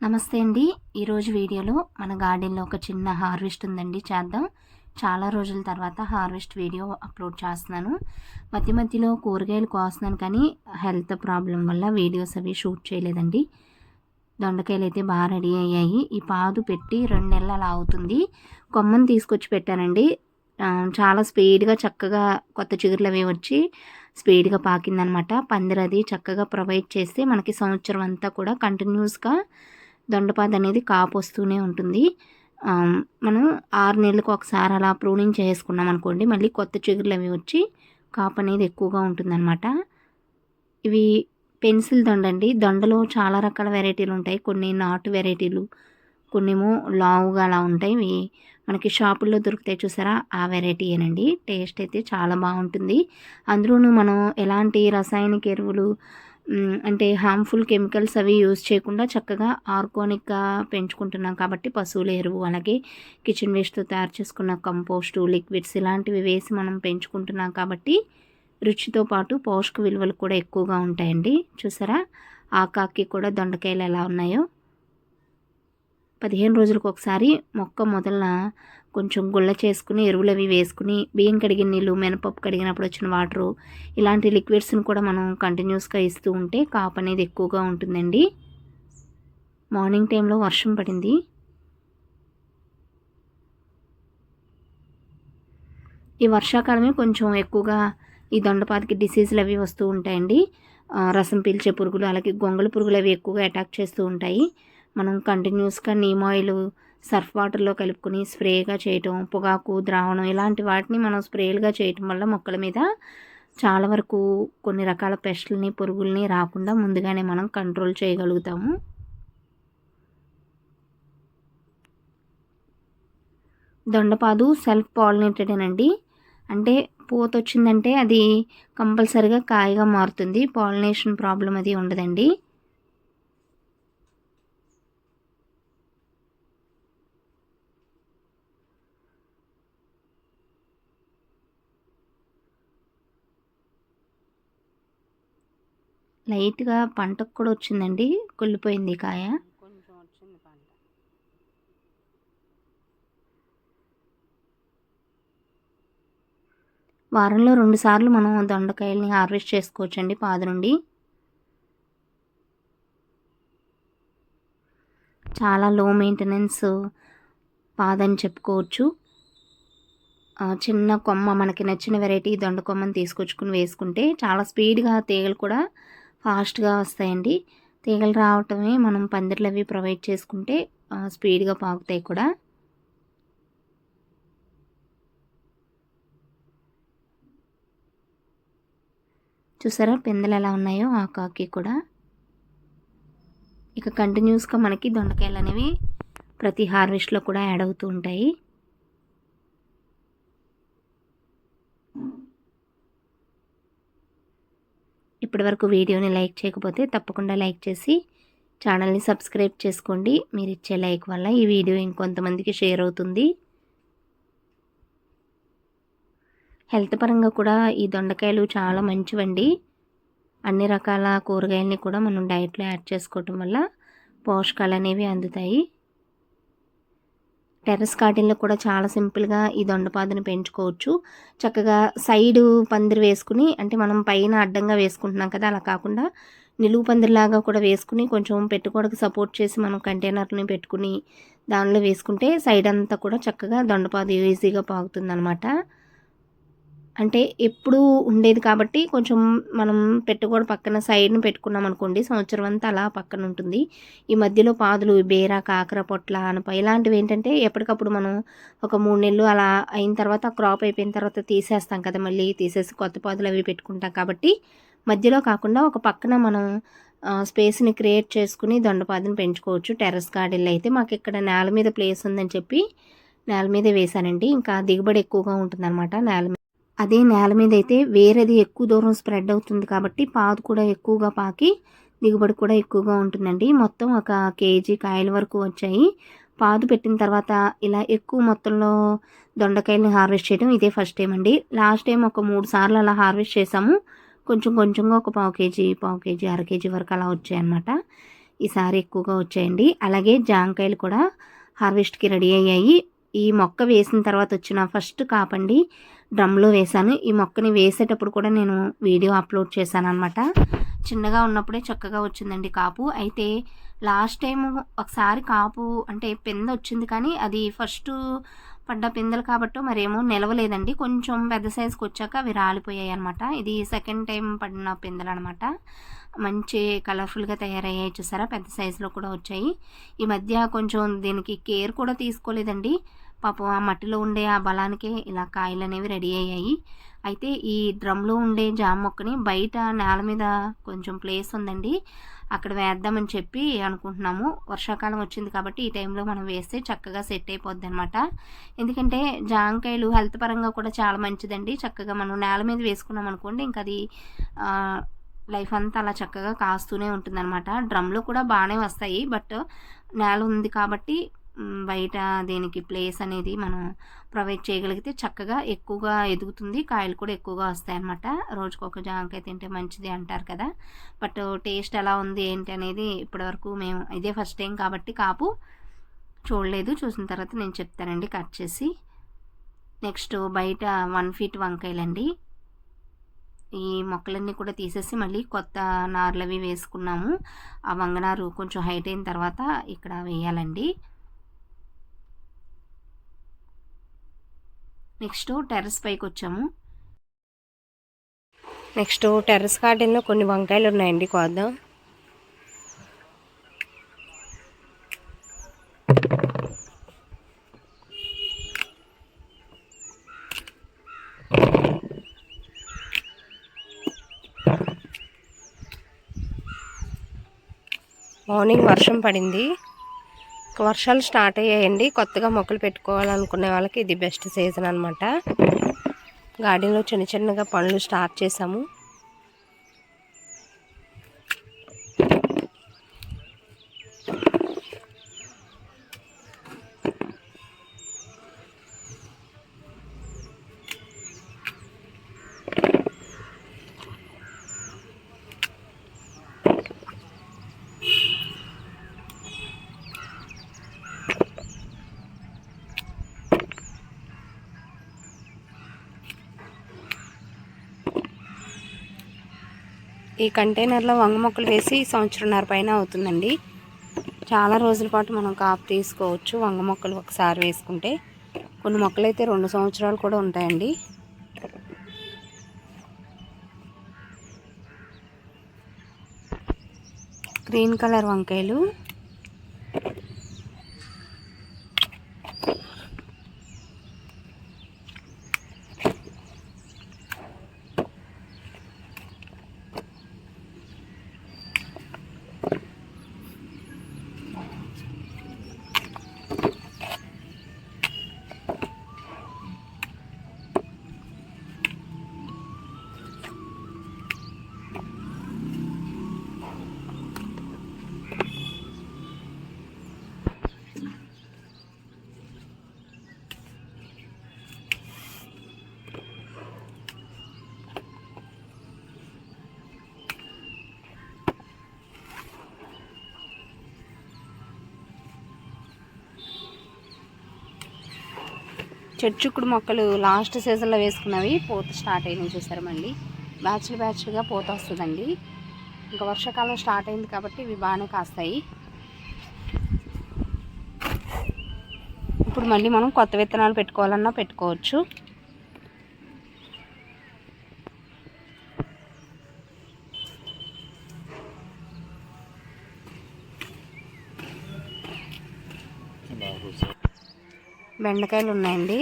నమస్తే అండి. ఈరోజు వీడియోలో మన గార్డెన్లో ఒక చిన్న హార్వెస్ట్ ఉందండి. చేద్దాం. చాలా రోజుల తర్వాత హార్వెస్ట్ వీడియో అప్లోడ్ చేస్తున్నాను. మధ్య మధ్యలో కూరగాయలు కోస్తున్నాను కానీ హెల్త్ ప్రాబ్లం వల్ల వీడియోస్ అవి షూట్ చేయలేదండి. దొండకాయలు అయితే బాగా రెడీ అయ్యాయి. ఈ పాదు పెట్టి రెండు నెలలు అలా అవుతుంది. కొమ్మను తీసుకొచ్చి పెట్టానండి. చాలా స్పీడ్గా చక్కగా కొత్త చిగురులు అవి వచ్చి స్పీడ్గా పాకిందనమాట. పందిరది చక్కగా ప్రొవైడ్ చేస్తే మనకి సంవత్సరం అంతా కూడా కంటిన్యూస్గా దొండపాద అనేది కాపు వస్తూనే ఉంటుంది మనం ఆరు నెలలకు ఒకసారి అలా ప్రూనింగ్ చేసుకున్నాం అనుకోండి మళ్ళీ కొత్త చిగురులు అవి వచ్చి కాపు అనేది ఎక్కువగా ఉంటుందన్నమాట. ఇవి పెన్సిల్ దొండ అండి దొండలో చాలా రకాల వెరైటీలు ఉంటాయి. కొన్ని నాటు వెరైటీలు కొన్నేమో లావుగా అలా ఉంటాయి. ఇవి మనకి షాపుల్లో దొరుకుతాయి చూసారా? ఆ వెరైటీయేనండి టేస్ట్ అయితే చాలా బాగుంటుంది. అందులోనూ మనం ఎలాంటి రసాయనిక ఎరువులు అంటే హార్మ్ఫుల్ కెమికల్స్ అవి యూజ్ చేయకుండా చక్కగా ఆర్గానిక్గా పెంచుకుంటున్నాం కాబట్టి పశువుల ఎరువు అలాగే కిచెన్ వేస్ట్తో తయారు చేసుకున్న కంపోస్టు లిక్విడ్స్ ఇలాంటివి వేసి మనం పెంచుకుంటున్నాం కాబట్టి రుచితో పాటు పోషక విలువలు కూడా ఎక్కువగా ఉంటాయండి. చూసారా? ఆకాకి కూడా దొండకాయలు ఎలా ఉన్నాయో? పదిహేను రోజులకు ఒకసారి మొక్క మొదలన కొంచెం గుళ్ళ చేసుకుని ఎరువులు అవి వేసుకుని బియ్యం కడిగిన నీళ్ళు మినపప్పు కడిగినప్పుడు వచ్చిన వాటరు ఇలాంటి లిక్విడ్స్ని కూడా మనం కంటిన్యూస్గా ఇస్తూ ఉంటే కాపు అనేది ఎక్కువగా ఉంటుందండి. మార్నింగ్ టైంలో వర్షం పడింది. ఈ వర్షాకాలమే కొంచెం ఎక్కువగా ఈ దొండపాతికి డిసీజులు అవి వస్తూ ఉంటాయండి. రసం పీల్చే పురుగులు అలాగే గొంగళ పురుగులు అవి ఎక్కువగా అటాక్ చేస్తూ ఉంటాయి. మనం కంటిన్యూస్గా నీమ్ ఆయిల్ సర్ఫ్ వాటర్లో కలుపుకొని స్ప్రేగా చేయటం పొగాకు ద్రావణం ఇలాంటి వాటిని మనం స్ప్రేలుగా చేయటం వల్ల మొక్కల మీద చాలా వరకు కొన్ని రకాల పెస్ట్లని పురుగుల్ని రాకుండా ముందుగానే మనం కంట్రోల్ చేయగలుగుతాము. దొండపాదు సెల్ఫ్ పాలినేటెడేనండి అంటే పూత వచ్చిందంటే అది కంపల్సరిగా కాయగా మారుతుంది. పాలినేషన్ ప్రాబ్లం అది ఉండదండి. లైట్గా పంటకు కూడా వచ్చిందండి. కుళ్ళిపోయింది కాయ. కొంచెం వచ్చింది పంట. వారంలో రెండు సార్లు మనం దొండకాయల్ని హార్వెస్ట్ చేసుకోవచ్చండి పాదు నుండి. చాలా లో మెయింటెనెన్స్ పాదని చెప్పుకోవచ్చు. చిన్న కొమ్మ మనకి నచ్చిన వెరైటీ దొండ కొమ్మని తీసుకొచ్చుకుని వేసుకుంటే చాలా స్పీడ్గా తీగలు కూడా ఫాస్ట్గా వస్తాయండి. తీగలు రావటమే మనం పందిర్లు అవి ప్రొవైడ్ చేసుకుంటే స్పీడ్గా పాకుతాయి కూడా. చూసారా? పిందెలు ఎలా ఉన్నాయో ఆ కాకి కూడా. ఇక కంటిన్యూస్గా మనకి దొండకాయలు అనేవి ప్రతి హార్వెస్ట్లో కూడా యాడ్ అవుతూ ఉంటాయి. ఇప్పటివరకు వీడియోని లైక్ చేయకపోతే తప్పకుండా లైక్ చేసి ఛానల్ని సబ్స్క్రైబ్ చేసుకోండి. మీరు ఇచ్చే లైక్ వల్ల ఈ వీడియో ఇంకొంతమందికి షేర్ అవుతుంది. హెల్త్ పరంగా కూడా ఈ దొండకాయలు చాలా మంచివండి. అన్ని రకాల కూరగాయల్ని కూడా మనం డైట్లో యాడ్ చేసుకోవటం వల్ల పోషకాలు అనేవి అందుతాయి. టెర్రస్ గార్డెన్లో కూడా చాలా సింపుల్గా ఈ దొండపాదును పెంచుకోవచ్చు. చక్కగా సైడు పందిరి వేసుకుని అంటే మనం పైన అడ్డంగా వేసుకుంటున్నాం కదా అలా కాకుండా నిలువు పందిరిలాగా కూడా వేసుకుని కొంచెం పెట్టుకోవడానికి సపోర్ట్ చేసి మనం కంటైనర్ని పెట్టుకుని దానిలో వేసుకుంటే సైడ్ అంతా కూడా చక్కగా దొండపాదు ఈజీగా పాగుతుంది అంటే ఎప్పుడూ ఉండేది కాబట్టి కొంచెం మనం పెట్టుకోవడం పక్కన సైడ్ని పెట్టుకున్నాం అనుకోండి సంవత్సరం అంతా అలా పక్కన ఉంటుంది. ఈ మధ్యలో పాదులు బేర కాకర పొట్ల అనప ఇలాంటివి ఏంటంటే ఎప్పటికప్పుడు మనం ఒక మూడు నెలలు అలా అయిన తర్వాత క్రాప్ అయిపోయిన తర్వాత తీసేస్తాం కదా మళ్ళీ తీసేసి కొత్త పాదులు అవి పెట్టుకుంటాం కాబట్టి మధ్యలో కాకుండా ఒక పక్కన మనం స్పేస్ని క్రియేట్ చేసుకుని దొండపాదుని పెంచుకోవచ్చు. టెర్రస్ గార్డెన్లో అయితే మాకు ఇక్కడ నేల మీద ప్లేస్ ఉందని చెప్పి నేల మీదే వేశానండి. ఇంకా దిగుబడి ఎక్కువగా ఉంటుందన్నమాట నేల మీద అదే నేల మీద అయితే వేరేది ఎక్కువ దూరం స్ప్రెడ్ అవుతుంది కాబట్టి పాదు కూడా ఎక్కువగా పాకి దిగుబడి కూడా ఎక్కువగా ఉంటుందండి. మొత్తం ఒక కేజీ కాయల వరకు వచ్చాయి. పాదు పెట్టిన తర్వాత ఇలా ఎక్కువ మొత్తంలో దొండకాయలని హార్వెస్ట్ చేయడం ఇదే ఫస్ట్ టైం అండి. లాస్ట్ టైం ఒక మూడు సార్లు అలా హార్వెస్ట్ చేసాము కొంచెం కొంచెంగా ఒక పావు కేజీ పావు కేజీ అర కేజీ వరకు అలా వచ్చాయన్నమాట ఈసారి ఎక్కువగా వచ్చాయండి. అలాగే జాంకాయలు కూడా హార్వెస్ట్కి రెడీ అయ్యాయి. ఈ మొక్క వేసిన తర్వాత వచ్చిన ఫస్ట్ కాపండి డ్రమ్లో వేశాను. ఈ మొక్కని వేసేటప్పుడు కూడా నేను వీడియో అప్లోడ్ చేశాను అనమాట చిన్నగా ఉన్నప్పుడే చక్కగా వచ్చిందండి కాపు. అయితే లాస్ట్ టైం ఒకసారి కాపు అంటే పెంద వచ్చింది కానీ అది ఫస్ట్ పడ్డ పిందెలు కాబట్టి మరేమో నిలవలేదండి. కొంచెం పెద్ద సైజుకి వచ్చాక అవి రాలిపోయాయి అనమాట ఇది సెకండ్ టైం పడిన పిందెలు అనమాట మంచి కలర్ఫుల్గా తయారయ్యాయి చూసారా? పెద్ద సైజులో కూడా వచ్చాయి. ఈ మధ్య కొంచెం దీనికి కేర్ కూడా తీసుకోలేదండి. పాపం ఆ మట్టిలో ఉండే ఆ బలానికే ఇలా కాయలు అనేవి రెడీ అయ్యాయి. అయితే ఈ డ్రమ్లో ఉండే జామ మొక్కని బయట నేల మీద కొంచెం ప్లేస్ ఉందండి. అక్కడ వేద్దామని చెప్పి అనుకుంటున్నాము. వర్షాకాలం వచ్చింది కాబట్టి ఈ టైంలో మనం వేస్తే చక్కగా సెట్ అయిపోద్ది అనమాట ఎందుకంటే జాంకాయలు హెల్త్ పరంగా కూడా చాలా మంచిదండి. చక్కగా మనం నేల మీద వేసుకున్నాం అనుకోండి ఇంకా అది లైఫ్ అంతా అలా చక్కగా కాస్తూనే ఉంటుందన్నమాట. డ్రమ్లో కూడా బాగానే వస్తాయి బట్ నేల ఉంది కాబట్టి బయట దీనికి ప్లేస్ అనేది మనం ప్రొవైడ్ చేయగలిగితే చక్కగా ఎక్కువగా ఎదుగుతుంది. కాయలు కూడా ఎక్కువగా వస్తాయి అన్నమాట రోజుకు ఒక జామకాయ తింటే మంచిది అంటారు కదా. బట్ టేస్ట్ ఎలా ఉంది ఏంటి అనేది ఇప్పటివరకు మేము ఇదే ఫస్ట్ టైం కాబట్టి కాపు చూడలేదు. చూసిన తర్వాత నేను చెప్తానండి కట్ చేసి. నెక్స్ట్ బయట వన్ ఫీట్ వంకాయలండి. ఈ మొక్కలన్నీ కూడా తీసేసి మళ్ళీ కొత్త నార్లవి వేసుకున్నాము. ఆ వంగనారు కొంచెం హైట్ అయిన తర్వాత ఇక్కడ వేయాలండి. నెక్స్ట్ టెర్రస్ పైకి వచ్చాము. నెక్స్ట్ టెర్రస్ గార్డెన్లో కొన్ని వంకాయలు ఉన్నాయండి కోద్దాం. మార్నింగ్ వర్షం పడింది. వర్షాలు స్టార్ట్ అయ్యాయండి. కొత్తగా మొక్కలు పెట్టుకోవాలనుకునే వాళ్ళకి ఇది బెస్ట్ సీజన్ అనమాట గార్డెన్లో చిన్న చిన్నగా పనులు స్టార్ట్ చేసాము. ఈ కంటైనర్లో వంగ మొక్కలు వేసి సంవత్సరంన్నర పైన అవుతుందండి. చాలా రోజుల పాటు మనం కాపు తీసుకోవచ్చు వంగ మొక్కలు ఒకసారి వేసుకుంటే. కొన్ని మొక్కలు అయితే రెండు సంవత్సరాలు కూడా ఉంటాయండి. గ్రీన్ కలర్ వంకాయలు చెట్టుకుడు మొక్కలు లాస్ట్ సీజన్లో వేసుకున్నవి పూత స్టార్ట్ అయినాయి చూసారు మళ్ళీ. బ్యాచ్లు బ్యాచ్లుగా పూత వస్తుందండి. ఇంకా వర్షాకాలం స్టార్ట్ అయింది కాబట్టి ఇవి బాగానే కాస్తాయి. ఇప్పుడు మళ్ళీ మనం కొత్త విత్తనాలు పెట్టుకోవాలన్నా పెట్టుకోవచ్చు. బెండకాయలు ఉన్నాయండి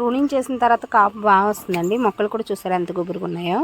ప్రూనింగ్ చేసిన తర్వాత కాపు బాగా వస్తుందండి. మొక్కలు కూడా చూసారా ఎంత గుబురుగా ఉన్నాయో?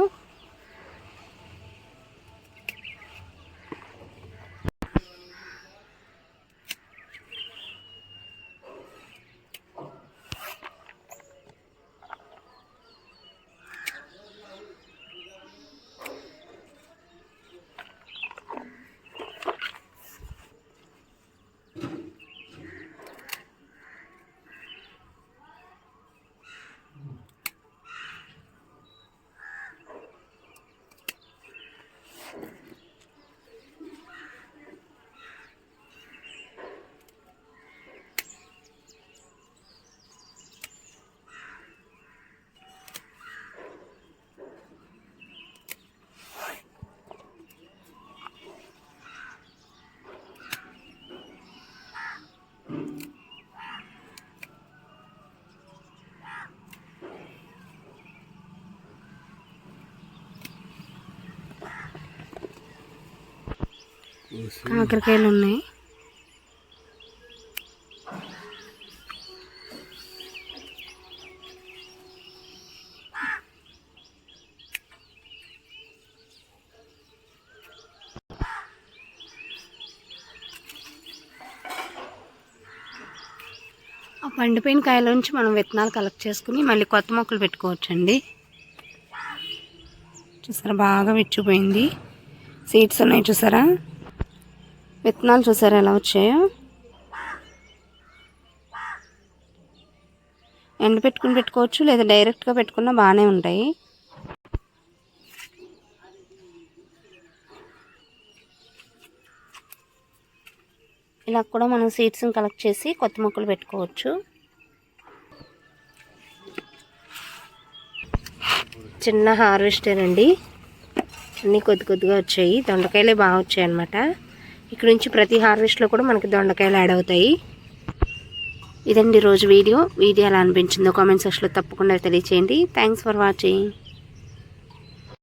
కాకరకాయలు ఉన్నాయి ఆ పండిపోయిన కాయల నుంచి మనం విత్తనాలు కలెక్ట్ చేసుకుని మళ్ళీ కొత్త మొక్కలు పెట్టుకోవచ్చండి. చూసారా బాగా విచ్చిపోయింది సీడ్స్ ఉన్నాయి చూసారా? విత్తనాలు చూసారా ఎలా వచ్చాయో? ఎండ పెట్టుకుని పెట్టుకోవచ్చు లేదా డైరెక్ట్గా పెట్టుకున్నా బాగానే ఉంటాయి. ఇలా కూడా మనం సీడ్స్ని కలెక్ట్ చేసి కొత్త మొక్కలు పెట్టుకోవచ్చు. చిన్న హార్వెస్టర్ అండి అన్నీ కొద్ది కొద్దిగా వచ్చాయి. దొండకాయలే బాగా వచ్చాయి అన్నమాట ఇక్కడ నుంచి ప్రతి హార్వెస్ట్లో కూడా మనకి దొండకాయలు యాడ్ అవుతాయి. ఇదండి రోజు వీడియో. వీడియో ఎలా అనిపించిందో కామెంట్ సెక్షన్లో తప్పకుండా తెలియచేయండి. Thanks for watching